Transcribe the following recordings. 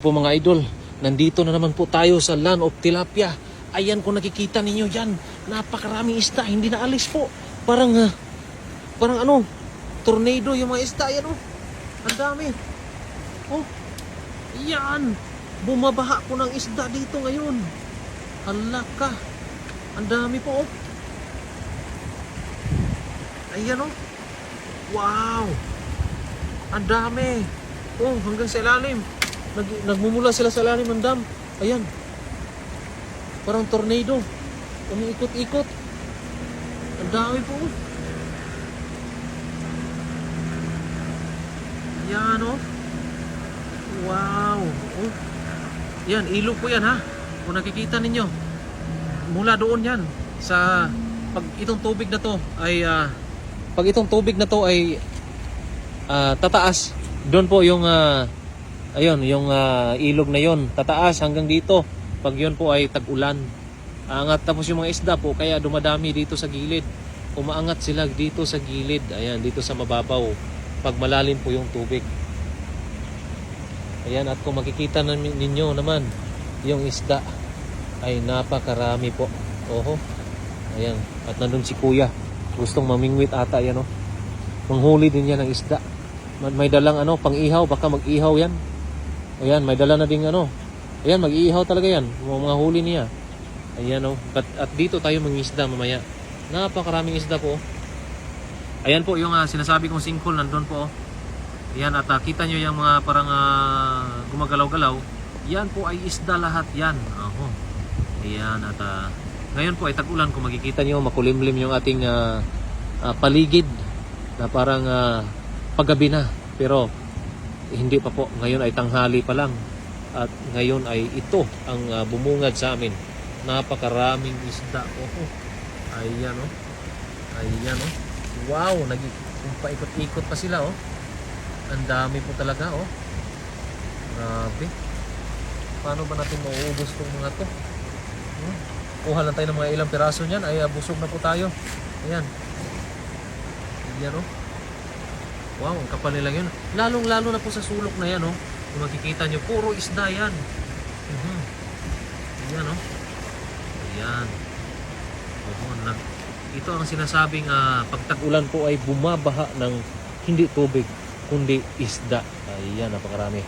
Po mga idol, nandito na naman po tayo sa Land of Tilapia. Ayan kung nakikita ninyo yan, napakaraming isda, hindi na alis po. Parang, ah, parang ano, tornado yung mga isda, yan oh. Ang dami. Oh, yan. Bumabaha po ng isda dito ngayon. Hala ka. Ang dami po oh. Ayan oh. Wow. Ang dami. Oh, hanggang sa ilalim. Nag, nagmumula sila sa ilalim ng dam. Ayan. Parang tornado. Umiikot-ikot. Ang dami po. Yan oh. Wow. Oh. Yan, ilog po yan ha. Kung nakikita ninyo. Mula doon yan. Sa pag itong tubig na to ay ah, pag itong tubig na to ay ah, tataas, doon po yung ah, ayun, yung ah, ilog na yon tataas hanggang dito. Pag yun po ay tag-ulan. Angat tapos yung mga isda po kaya dumadami dito sa gilid. Umaangat sila dito sa gilid. Ayan, dito sa mababaw. Pag malalim po yung tubig. Ayan, at kung makikita na ninyo naman, yung isda ay napakarami po. Oho. Ayan, at nandun si kuya. Gustong mamingwit ata yan, oh. Manghuli din yan ng isda. Ma- May dalang ano, pang-ihaw, baka mag-ihaw yan. Ayan, may dala na ding ano. Ayan, mag-iihaw talaga yan. Mga, huli niya. Ayan, oh. But, at dito tayo mangisda mamaya. Napakaraming isda po. oh. Ayan po yung ah, sinasabi kong singkol nandun po. oh. Yan at ah, kita nyo yung mga parang ah, gumagalaw-galaw. Yan po ay isda lahat yan. Oho. Ayan at ah, ngayon po ay tag-ulan kung makikita nyo makulimlim yung ating ah, ah, paligid na parang ah, paggabi na. Pero hindi pa po. Ngayon ay tanghali pa lang. At ngayon ay ito ang ah, bumungad sa amin. Napakaraming isda. Oho. Ayan oh. Ayan oh. Wow, nag paikot-ikot pa sila oh. Ang dami po talaga, oh. Grabe. Paano ba natin mauubos tong mga to? Hmm? Kuha lang tayo ng mga ilang piraso niyan, ay ah, busog na po tayo. Ayan. Ayan, oh. Wow, ang kapal nila yun. Lalong-lalo na po sa sulok na yan, oh. Kung makikita nyo, puro isda yan. Mhm. Ayan, oh. Ayan. Oo, ito ang sinasabing ah, pag tag-ulan po ay bumabaha ng hindi tubig kundi isda. Ayan, napakarami.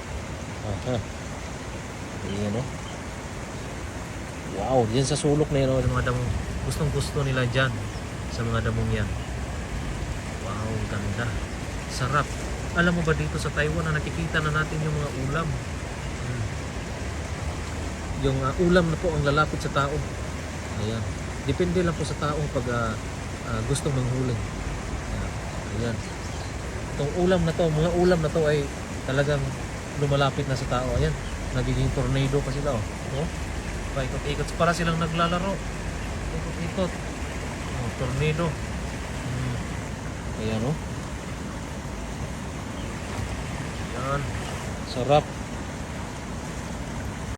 Aha. Ayan, oh. Wow, diyan sa sulok na yan, oh, mga damong, gustong gusto nila dyan sa mga damong yan. Wow, ganda. Sarap. Alam mo ba dito sa Taiwan na nakikita na natin yung mga ulam? Hmm. Yung ah, ulam na po ang lalapit sa tao. Ayan. Depende lang po sa taong pag ah, ah, gustong manghuli. Ayan. Ayan itong ulam na to, mga ulam na to ay talagang lumalapit na sa tao. Ayan, nagiging tornado pa sila, oh. oh? Paikot-ikot. Para silang naglalaro. Ikot-ikot. Oh, tornado. Hmm. Ayan, oh. Ayan. Sarap.